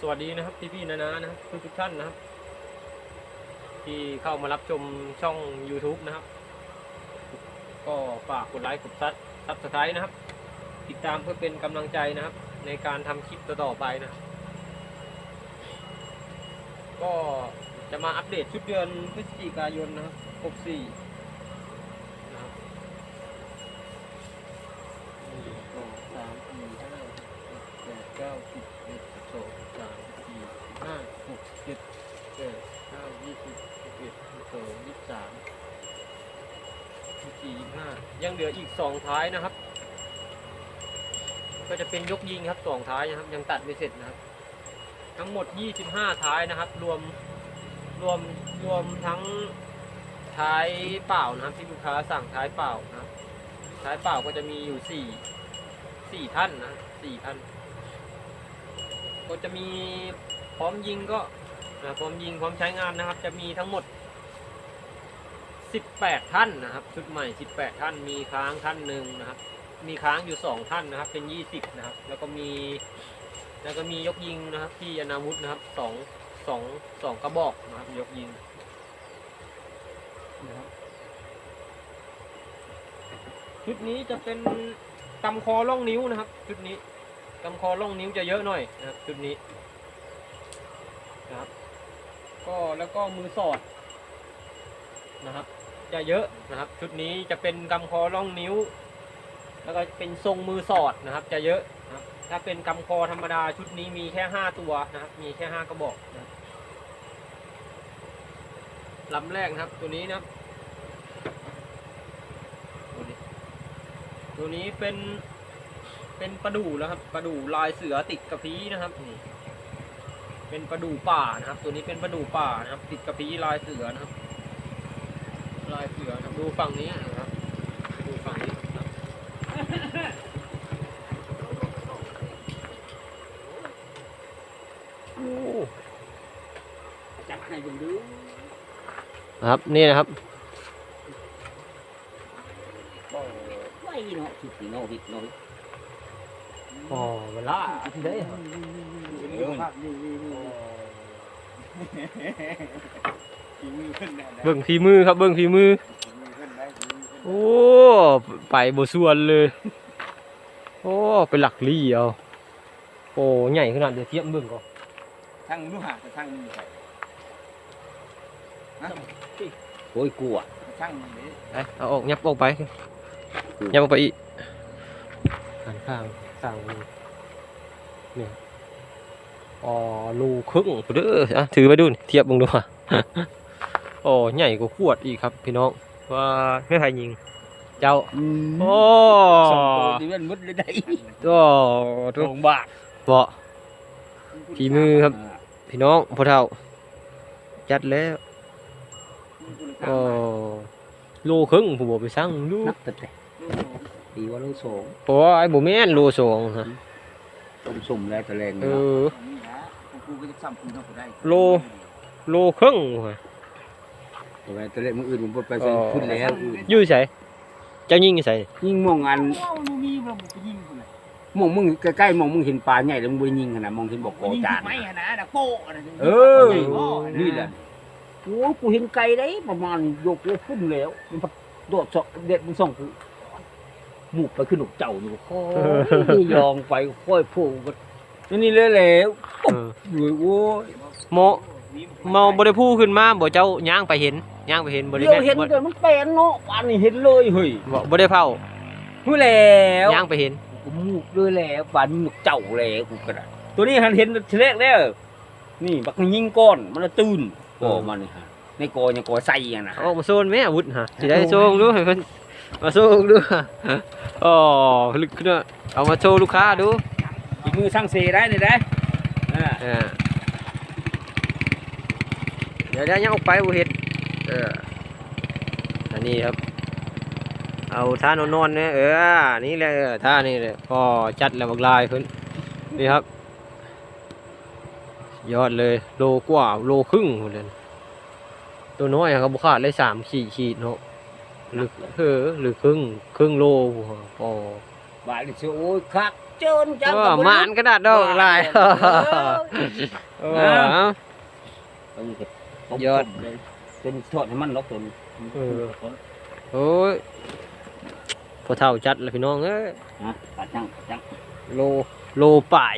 สวัสดีนะครับพี่ๆนะนะนะครับทุกทุกๆท่านนะครับ ที่เข้ามารับชมช่อง YouTube นะครับ ก็ฝากกดไลค์กดซับซับสไครต์นะครับ ติดตามเพื่อเป็นกำลังใจนะครับ ในการทำคลิปต่อๆไปนะ ก็จะมาอัปเดตชุดเดือนพฤศจิกายนนะครับ 64นะครับหนึ่งสองสามสี่ห้าหกเจ็ดแปดเก้าสิบเอ็ดสิบสองสิบสามสิบสี่สิบห้า หกเจ็ดเก้ายี่สิบสิบเอ็ดสิบสองยี่สิบสามยี่สิบสี่ยี่สิบห้ายังเหลืออีกสองท้ายนะครับ ก็จะเป็นยกยิงครับสองท้ายนะครับ ยังตัดไม่เสร็จนะครับ ทั้งหมด25ท้ายนะครับ รวมรวมรวมทั้งท้ายเปล่านะครับที่ลูกค้าสั่งท้ายเปล่านะท้ายเปล่าก็จะมีอยู่สี่สี่ท่านนะสี่ท่าน ก็จะมีพร้อมยิงก็ พร้อมยิงพร้อมใช้งานนะครับ จะมีทั้งหมด 18 ท่านนะครับ ชุดใหม่ 18 ท่าน มีค้างท่านหนึ่งนะครับ มีค้างอยู่สองท่านนะครับ เป็น 20 นะครับ แล้วก็มี แล้วก็มียกยิงนะครับ ที่อนาวุธนะครับสองสองสองกระบอกนะครับ ยกยิงนะครับชุดนี้จะเป็นกำคอล่องนิ้วนะครับ ชุดนี้กำคอล่องนิ้วจะเยอะหน่อยนะครับ ชุดนี้ ก็แล้วก็มือสอดนะครับ จะเยอะนะครับ ชุดนี้จะเป็นกำคอล่องนิ้ว แล้วก็เป็นทรงมือสอดนะครับ จะเยอะนะครับ ถ้าเป็นกำคอธรรมดาชุดนี้มีแค่ห้าตัวนะครับ มีแค่ห้ากระบอกนะลำแรกนะครับ ตัวนี้นะครับตัวนี้ตัวนี้เป็นเป็นปลาดูนะครับปลาดูลายเสือติดกระพี้นะครับนี่ เป็นปลาดูป่านะครับ ตัวนี้เป็นปลาดูป่านะครับ ติดกระพี้ลายเสือนะครับ ลายเสือนะครับดูฝั่งนี้นะครับ ดูฝั่งนี้นะครับโอ้จับให้เบิ่งดูครับ นี่นะครับบ่ไหวเนาะสุดนี่เนาะพี่เนาะ อ๋อเวลาที่ได้ เดี๋ยวภาพนี่นี่นี่ฝีมือขึ้นได้นะ เบิ่งฝีมือครับเบิ่งฝีมือฝีมือขึ้นได้ฝีมือขึ้นโอ้ไปบ่ส่วนเลย โอ้เป็นหลักลี่เอาโอ้ใหญ่ขนาดเดี๋ยวเทียบเบิ่งก่อนทั้งนู้หาแต่ทั้งมือใส่นะโอ้ยกลัวทั้งมือนี้ไปเอาออกยับออกไปยับออกไปอีกหันข้างข้างมือเนี่ยอ๋อรูครึ่งเด้ออะถือไปดูนี่เทียบเบิ่งดูอะ โอ้ใหญ่กว่าขวดอีกครับ พี่น้องว่าไม่ใครยิง เจ้าโอ้สองตัวที่มันมุดเลยได้ก็ตรงบาทเบาะฝีมือครับ พี่น้องพ่อเฒ่าจัดแล้วโอ้โลครึ่งผมบอกไปสั่งดูนับตัดเลยดีว่าลูกสองเพราะว่าไอ้บ่แม่นโลสองฮะต้มสุ่มแล้วตะแรงเอเนาะอนี่นะกูก็จะซ้ำกูเนาะกูได้โลโลครึ่งว่ะเอา ไว้ตะแรงมืออื่นผมบ่ไปใส่ขึ้นแล้วอื่นอยู่ไสเจ้ายิงอยู่ไสยิ่งมองอันว้าวนูมีบ่บ่ไปยิงกูเลยมองมึงใกล้ๆมองมึงเห็นปลาใหญ่แล้วมึงบ่ได้ยิงขนาดมองเห็นบอกกอยิงจาน ไม่หนนะดักโป้อะไรเออใหญ่บ่นะนี่แหละโอ้กูเห็นไก่ได้ประมาณยกเลยขึ้นแล้ว มันพัดโดดสอกเด็ดมันส่องกูหมูไปขึ้นหนกเจ้าอยู่ค่อยยองไปค่อยพูก็นี่เลยแล้วเอออยู่โอ้ย โมเมาบ่ได้พูดขึ้นมาบ่เจ้าย่างไปเห็น ย่างไปเห็นบ่ได้เดี๋ยวแม่นเห็นบ่แต่มันเป็นเนาะวันนี้เห็นเลยเฮ้ยบ่บ่ได้เผาพูดแล้วย่างไปเห็นกูมูกเลยแล้ววันหนกเจ้าแล้วกูก็ได้ตัวนี้หันเห็นทีแรกแล้วนี่บักมันยิงก้อนมันละตื่นกอมันนี่ฮะในกอยังกอใส่อะนะเอาออกมาโซนแม่อาวุธฮะสิได้โซงดูให้เพิ่นมาโซงดูอ๋อลึกขึ้นอะเอามาโชว์ลูกค้าดูอีกมือสร้างเซได้เลยได้อ่าอ่าเดี๋ยวเดี๋ยวยังออกไปบ่เฮ็ด เอออันนี้ครับ เอาท่านอนๆเนี่ยเออ นี่แหละเออท่านี่แหละพอจัดแล้วบักลายเพิ่นนี่ครับ ยอดเลยโลกว่าโลครึ่งหมดเลยตัวน้อยอะครับบุขาดเลยสามขีดขีดเนาะหรือเออหรือครึ่งครึ่งโลอ๋อบาดนี่สิโอ้ยคักเจินจังก็กับบ่หมานกระดาษดอกลายเออเออเอาเออเก็บต้มยอด เลยเป็นทอดให้มันลอกตัวนี้เออ โอ้ยพอเท่าจัดเลยพี่น้องเอ้ยฮะปัดจังปัดจังโลโลป่าย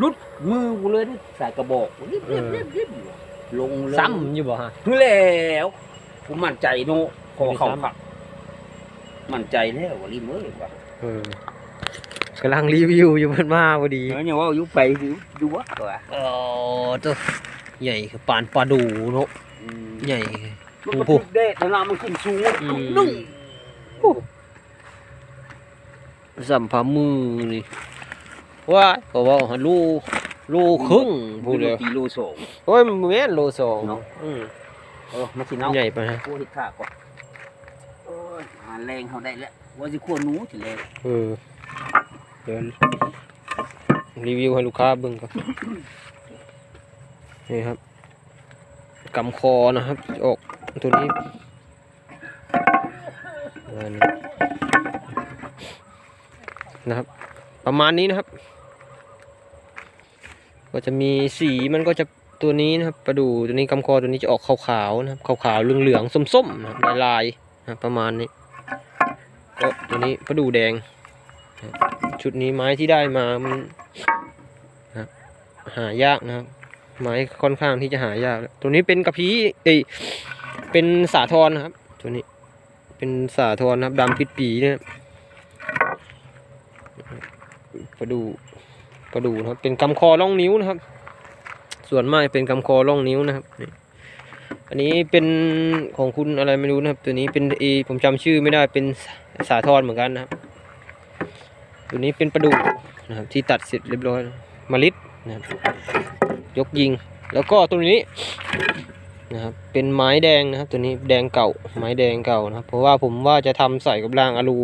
รุดมือกูเลยนี่ใส่กระบอกรีบเอรีบอรีบรีบลงเลยซ้ำอยู่บ่ฮะคือแล้วกูมั่นใจโนขอไม่เขาซ้ำผักมั่นใจแล้วว่ารีบเอ้ยว่ะเออกำลังรีวิวอยู่เพิ่นมาพอดีเออเนี่ยว่าอยู่ไปดูดูวะตัวโอ้ตัว ใหญ่คือปานปลาดูเนาะอืมใหญ่มันโอ้ก็โหถึกเด็ดแต่น้ำมันขึ้นสูงอืมนึ่งสัมภามือนี่ว่าก็ว่าหาลูลูครึ่งพูดเลยกิโลสองโอ้ยมันแม่นโลสองเนาะอืมเออมาสิเนาะใหญ่ไปฮะกูเห็ดข้าก่อนโอ้ยหาแรงเขาได้แล้วว่าสิขั้วหนูสิเลยเออเดี๋ยวรีวิวให้ลูกค้าเบิ่งก่อน นี่ครับกำคอนะครับออกตัวนี้นะครับ ประมาณนี้นะครับ ก็จะมีสีมันก็จะตัวนี้นะครับประดูตัวนี้กำคอตัวนี้จะออกขาวๆนะครับขาวๆเหลืองๆส้มๆนะครับลายๆนะประมาณนี้ก็ตัวนี้ประดูแดง ชุดนี้ไม้ที่ได้มามันหายากนะครับ ไม้ค่อนข้างที่จะหายากตัวนี้เป็นกระพี้เอ้ยเป็นสาทรนะครับ ตัวนี้ เป็นสาทรนะครับดำปิดปีเนี่ยประดูประดูนะครับ เป็นกำคอล่องนิ้วนะครับ ส่วนมากเป็นกำคอล่องนิ้วนะครับอันนี้เป็นของคุณอะไรไม่รู้นะครับ ตัวนี้เป็นเอผมจำชื่อไม่ได้เป็นสาทรเหมือนกันนะครับ ตัวนี้เป็นประดูนะครับที่ตัดเสร็จเรียบร้อยมะลิดนะครับ ยกยิง แล้วก็ตัวนี้นะครับเป็นไม้แดงนะครับตัวนี้แดงเก่าไม้แดงเก่านะครับ เพราะว่าผมว่าจะทำใส่กับรางอะลู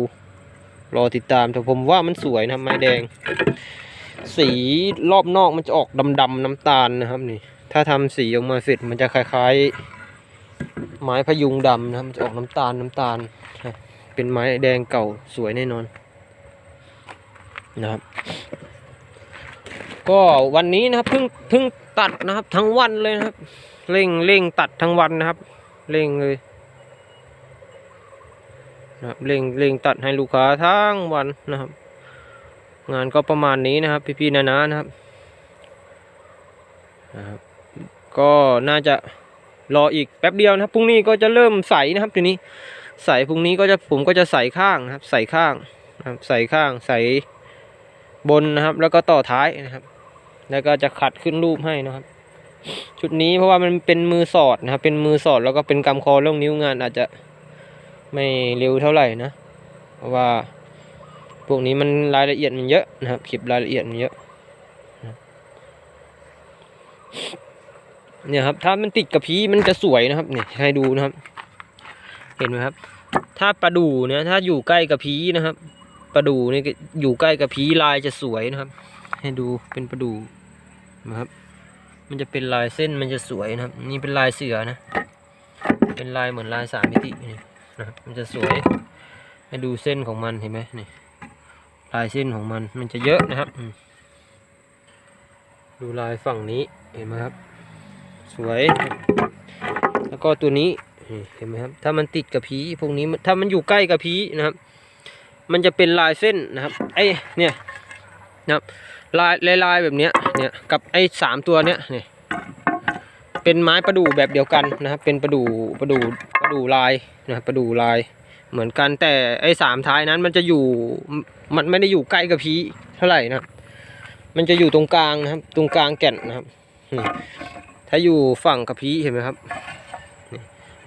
รอติดตามแต่ผมว่ามันสวยนะไม้แดง สีรอบนอกมันจะออกดำๆน้ำตาลนะครับนี่ ถ้าทำสีออกมาเสร็จมันจะคล้ายๆ ไม้พยุงดำนะครับมันจะออกน้ำตาลน้ำตาล เป็นไม้แดงเก่าสวยแน่นอนนะครับ ก็วันนี้นะครับเพิ่งเพิ่ง ตัดนะครับทั้งวันเลยนะครับเร่งเร่งตัดทั้งวันนะครับเร่งเลยนะครับเร่งเร่งตัดให้ลูกค้าทั้งวันนะครับ งานก็ประมาณนี้นะครับ พี่ๆนานานะครับนะครับ ก็น่าจะรออีกแป๊บเดียวนะครับพรุ่งนี้ก็จะเริ่มใสนะครับทีนี้ใสพรุ่งนี้ก็จะผมก็จะใส่ข้างนะครับ ใส่ข้างนะครับใส่ข้างใส่บนนะครับ แล้วก็ต่อท้ายนะครับ แล้วก็จะขัดขึ้นรูปให้นะครับ ชุดนี้เพราะว่ามันเป็นมือสอดนะครับ เป็นมือสอดแล้วก็เป็นกำคอเรื่องนิ้วงานอาจจะไม่เร็วเท่าไหร่นะ เพราะว่าพวกนี้มันรายละเอียดมันเยอะนะครับคลิปรายละเอียดมันเยอะเนี่ยครับถ้ามันติดกับพีมันจะสวยนะครับเนี่ยให้ดูนะครับ เห็นไหมครับ ถ้าปลาดูเนี่ยถ้าอยู่ใกล้กับพีนะครับปลาดูนี่อยู่ใกล้กับพีลายจะสวยนะครับ ให้ดูเป็นปลาดูนะครับ มันจะเป็นลายเส้นมันจะสวยนะครับ นี่เป็นลายเสือนะ เป็นลายเหมือนลายสามมิตินี่นะครับมันจะสวย ให้ดูเส้นของมันเห็นไหมนี่ลายเส้นของมันมันจะเยอะนะครับ ดูลายฝั่งนี้เห็นไหมครับ สวย แล้วก็ตัวนี้เห็นไหมครับ ถ้ามันติดกับผีพวกนี้มันถ้ามันอยู่ใกล้กับผีนะครับ มันจะเป็นลายเส้นนะครับไอ้เนี่ยนะครับ ลายลายลายแบบเนี้ยเนี่ยกับไอ้สามตัวเนี้ยเนี่ยเป็นไม้ประดู่แบบเดียวกันนะครับ เป็นประดู่ประดู่ประดู่ลายนะครับประดู่ลาย เหมือนกันแต่ไอ้สามท้ายนั้นมันจะอยู่มันไม่ได้อยู่ใกล้กับพีเท่าไหร่นะครับมันจะอยู่ตรงกลางนะครับ ตรงกลางแก่นนะครับถ้าอยู่ฝั่งกับพีเห็นไหมครับ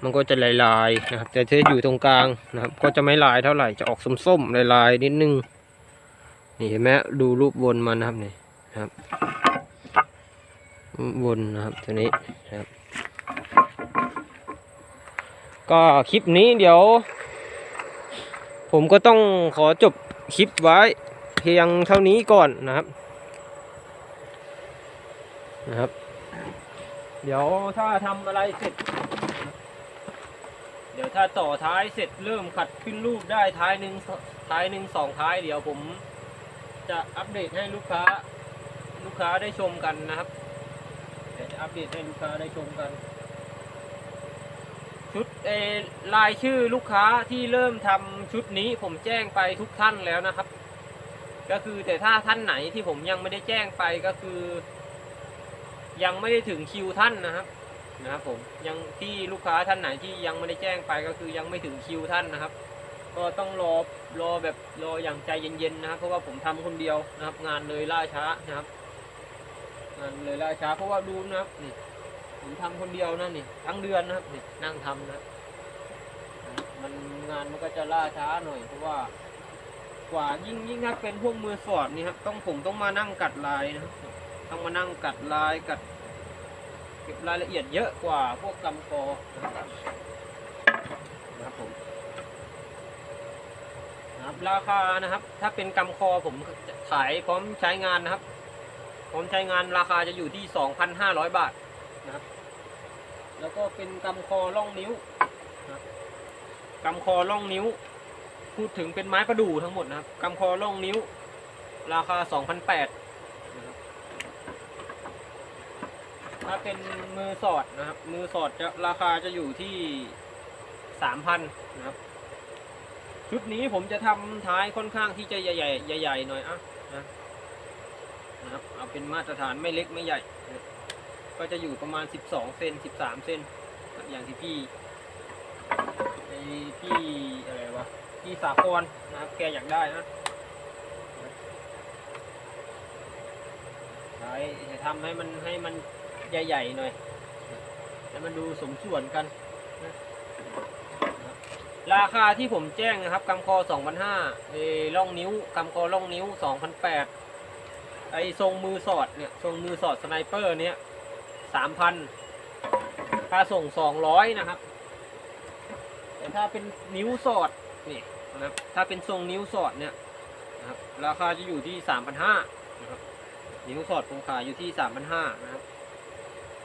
มันก็จะลายๆนะครับ แต่ถ้าอยู่ตรงกลางนะครับ ก็จะไม่ลายเท่าไหร่จะออกส้มๆลายๆนิดนึง นี่เห็นไหมดูรูปวนมันนะครับนี่นะครับวนนะครับตัวนี้นครับ ก็คลิปนี้เดี๋ยว ผมก็ต้องขอจบคลิปไว้ เพียงเท่านี้ก่อนนะครับนะครับ เดี๋ยวถ้าทำอะไรเสร็จ เดี๋ยวถ้าต่อท้ายเสร็จเริ่มขัดขึ้นรูปได้ท้ายหนึ่งท้ายหนึ่งสองท้ายเดี๋ยวผม จะอัปเดตให้ลูกค้าลูกค้าได้ชมกันนะครับเดี๋ยวจะอัปเดตให้ลูกค้าได้ชมกัน ชุดเออรายชื่อลูกค้าที่เริ่มทำชุดนี้ผมแจ้งไปทุกท่านแล้วนะครับ ก็คือแต่ถ้าท่านไหนที่ผมยังไม่ได้แจ้งไปก็คือ ยังไม่ได้ถึงคิวท่านนะครับนะครับผมยังที่ลูกค้าท่านไหนที่ยังไม่ได้แจ้งไปก็คือยังไม่ถึงคิวท่านนะครับ ก็ต้องรอรอแบบรออย่างใจเย็นๆนะครับ เพราะว่าผมทำคนเดียวนะครับ งานเลยล่าช้านะครับ งานเลยล่าช้า เพราะว่าดูนะครับนี่ผมทำคนเดียวนะนี่ทั้งเดือนนะครับนี่นั่งทำนะมันงานมันก็จะล่าช้าหน่อยเพราะว่ากว่ายิ่งยิ่งถ้าเป็นพวกมือสอดนี่ครับต้องผมต้องมานั่งกัดลายนะครับต้องมานั่งกัดลายกัดเก็บรายละเอียดเยอะกว่าพวกกำกอนะครับผม นะครับราคานะครับ ถ้าเป็นกำคอผมขายพร้อมใช้งานนะครับพร้อมใช้งานราคาจะอยู่ที่ 2,500 บาทนะครับ แล้วก็เป็นกำคอล่องนิ้วนะครับกำคอล่องนิ้ว พูดถึงเป็นไม้ประดู่ทั้งหมดนะครับกำคอล่องนิ้ว ราคา 2,800นะครับถ้าเป็นมือสอดนะครับ มือสอดจะราคาจะอยู่ที่ 3,000นะครับ ชุดนี้ผมจะทำท้ายค่อนข้างที่จะใหญ่ๆใหญ่ๆหน่อยอะนะนะครับเอาเป็นมาตรฐานไม่เล็กไม่ใหญ่ ก็จะอยู่ประมาณ 12เซน13 เซนอย่างที่พี่ไอพี่อะไรวะพี่สาครนะครับแกอยากได้นะใช่จะทำให้มันให้มันใหญ่ๆหน่อยให้มันดูสมส่วนกัน ราคาที่ผมแจ้งนะครับกำคอ2,500เอล่องนิ้วกำคอล่องนิ้ว 2,800ไอทรงมือสอดเนี่ยทรงมือสอดสไนเปอร์เนี่ย3,000ค่าส่ง 200 นะครับแต่ถ้าเป็นนิ้วสอดนี่นะครับถ้าเป็นทรงนิ้วสอดเนี่ยนะครับราคาจะอยู่ที่ 3,500นะครับนิ้วสอดผมขายอยู่ที่ 3,500นะครับ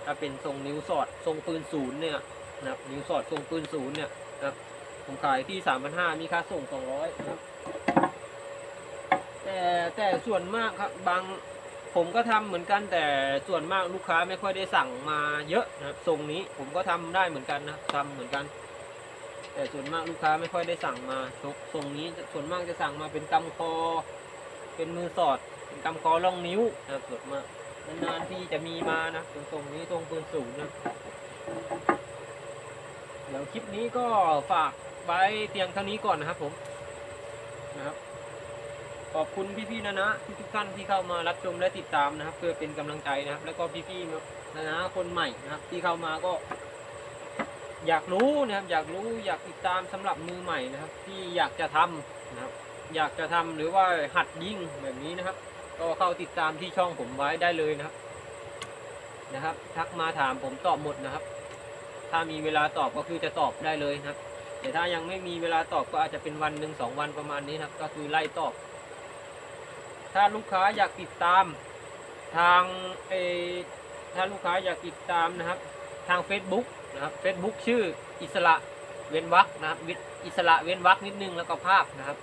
ถ้าเป็นทรงนิ้วสอดทรงปืนศูนย์เนี่ยนะครับนิ้วสอดทรงปืนศูนย์เนี่ยนะครับ ผมขายที่3,500มีค่าส่ง200นะครับ แต่แต่ส่วนมากครับบางผมก็ทำเหมือนกันแต่ส่วนมากลูกค้าไม่ค่อยได้สั่งมาเยอะนะครับทรงนี้ผมก็ทำได้เหมือนกันนะทำเหมือนกัน แต่ส่วนมากลูกค้าไม่ค่อยได้สั่งมาทรงทรงนี้ส่วนมากจะสั่งมาเป็นกำคอ เป็นมือสอด เป็นกำคอล่องนิ้วนะครับส่วนมากนานๆที่จะมีมานะตรงตรงนี้ตรงปืนสูงนะเดี๋ยวคลิปนี้ก็ฝาก ไว้เพียงเท่านี้ก่อนนะครับผมนะครับ ขอบคุณพี่ๆนะนะทุกท่านที่เข้ามารับชมและติดตามนะครับ เพื่อเป็นกำลังใจนะครับ แล้วก็พี่ๆนะนะคนใหม่นะครับ ที่เข้ามาก็ อยากรู้นะครับ อยากรู้อยากติดตามสำหรับมือใหม่นะครับ ที่อยากจะทำนะครับ อยากจะทำหรือว่าหัดยิงแบบนี้นะครับ ก็เข้าติดตามที่ช่องผมไว้ได้เลยนะครับนะครับ ทักมาถามผมตอบหมดนะครับ ถ้ามีเวลาตอบก็คือจะตอบได้เลยนะครับ แต่ถ้ายังไม่มีเวลาตอบก็อาจจะเป็นวันหนึ่งสองวันประมาณนี้นะครับก็คือไล่ตอบ ถ้าลูกค้าอยากติดตามทางเอถ้าลูกค้าอยากติดตามนะครับ ทาง Facebook นะครับ Facebook ชื่ออิสระเว้นวรรคนะครับวิอิสระเว้นวรรคนิดนึงแล้วก็ภาพนะครับ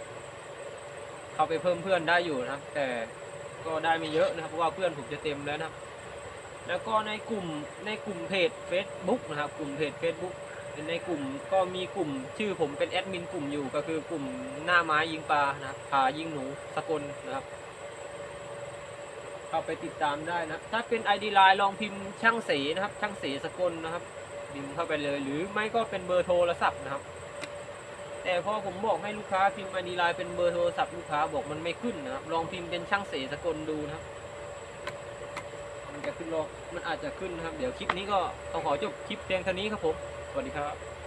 เข้าไปเพิ่มเพื่อนได้อยู่นะครับ แต่ก็ได้ไม่เยอะนะครับเพราะว่าเพื่อนผมจะเต็มแล้วนะครับ แล้วก็ในกลุ่มในกลุ่มเพจ Facebook นะครับ กลุ่มเพจ Facebook ในกลุ่มก็มีกลุ่มชื่อผมเป็นแอดมินกลุ่มอยู่ก็คือกลุ่มหน้าไม้ยิงปลานะครับพายิงหนูสกลนะครับ เข้าไปติดตามได้นะ ถ้าเป็น ID Line ลองพิมพ์ช่างเสนะครับ ช่างเสสกลนะครับพิมพ์เข้าไปเลยหรือไม่ก็เป็นเบอร์โทรศัพท์นะครับ แต่พอผมบอกให้ลูกค้าพิมพ์ ID Line เป็นเบอร์โทรศัพท์ลูกค้าบอกมันไม่ขึ้นนะครับ ลองพิมพ์เป็นช่างเสสกลดูนะครับมันจะขึ้นลอมันอาจจะขึ้นนะครับ เดี๋ยวคลิปนี้ก็ต้องขอจบคลิปเพียงเท่านี้ครับผม สวัสดีครับ